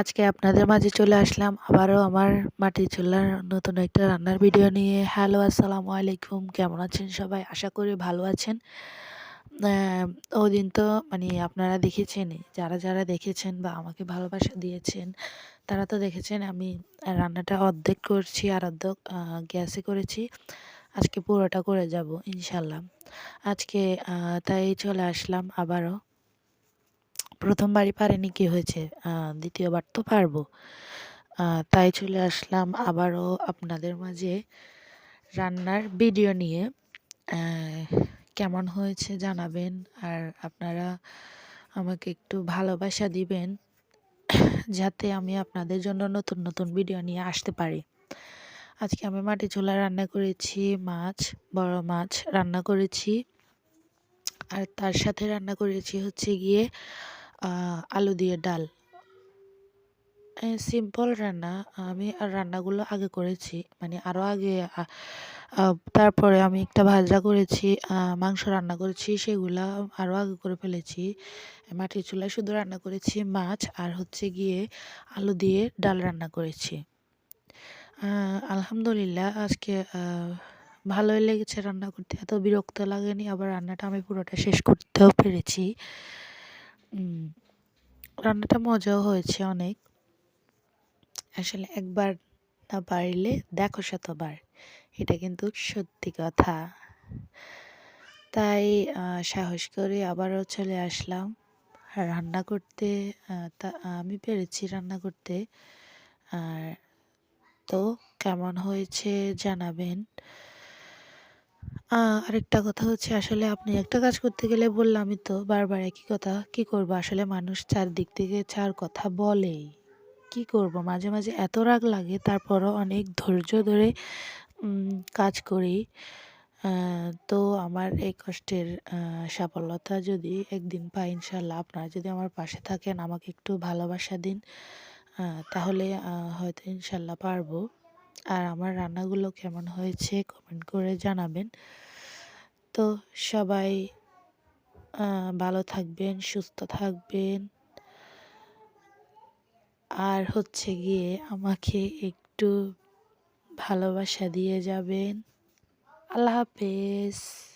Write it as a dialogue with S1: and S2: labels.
S1: আজকে আপনাদের মাঝে চলে আসলাম আবারও আমার মাটির চুলার নতুন একটা রান্নার ভিডিও নিয়ে। হ্যালো আসসালামু আলাইকুম। কেমন আছেন সবাই? আশা করি ভালো আছেন। ওই দিন তো মানে আপনারা দেখেছেনই যারা যারা দেখেছেন বা আমাকে ভালোবাসা দিয়েছেন, তারা তো দেখেছেন আমি রান্নাটা অর্ধেক করছি আর অর্ধেক গ্যাসে করেছি। আজকে পুরোটা করে যাব, ইনশাল্লাহ। আজকে তাই চলে আসলাম আবারও। প্রথমবারই পারিনি কি হয়েছে? দ্বিতীয়বার তো পারব। তাই চলে আসলাম আবারও আপনাদের মাঝে রান্নার ভিডিও নিয়ে। কেমন হয়েছে জানাবেন আর আপনারা আমাকে একটু ভালোবাসা দিবেন যাতে আমি আপনাদের জন্য নতুন নতুন ভিডিও নিয়ে আসতে পারি। আজকে আমি মাটি চুলা রান্না করেছি, মাছ, বড় মাছ রান্না করেছি। আর তার সাথে রান্না করেছি হচ্ছে গিয়ে আলু দিয়ে ডাল। সিম্পল রান্না। আমি আর রান্নাগুলো আগে করেছি। মানে আরও আগে তারপরে আমি একটা ভাজা করেছি মাংস রান্না করেছি, সেগুলো আরও আগে করে ফেলেছি। মাটির চুলায় শুধু রান্না করেছি মাছ আর হচ্ছে গিয়ে আলু দিয়ে ডাল রান্না করেছি। আলহামদুলিল্লাহ আজকে ভালোই লেগেছে রান্না করতে। এত বিরক্ত লাগেনি, আবার রান্নাটা আমি পুরোটা শেষ করতেও পেরেছি। রান্নাটা মজাও হয়েছে অনেক। আসলে একবার না পারলে দেখো শতবার, এটা কিন্তু সত্যি কথা। তাই সাহস করে আবারও চলে আসলাম। রান্না করতে তা, আমি পেরেছি রান্না করতে। আর তো কেমন হয়েছে জানাবেন। আরেকটা কথা হচ্ছে আসলে আপনি একটা কাজ করতে গেলে বললামই তো বারবার একই কথা, কি করব? আসলে মানুষ চারদিক থেকে চার কথা বলেই। কি করব? মাঝে মাঝে এত রাগ লাগে, তারপরও অনেক ধৈর্য ধরে কাজ করি। তো আমার এই কষ্টের সাফল্যতা যদি একদিন পাই ইনশাল্লাহ আপনারা যদি আমার পাশে থাকেন, আমাকে একটু ভালোবাসা দিন তাহলে হয়তো ইনশাল্লাহ পারব। আর আমার রান্নাগুলো কেমন হয়েছে কমেন্ট করে জানাবেন। তো সবাই ভালো থাকবেন, সুস্থ থাকবেন। আর হচ্ছে গিয়ে আমাকে একটু ভালোবাসা দিয়ে যাবেন। আল্লাহ হাফেজ।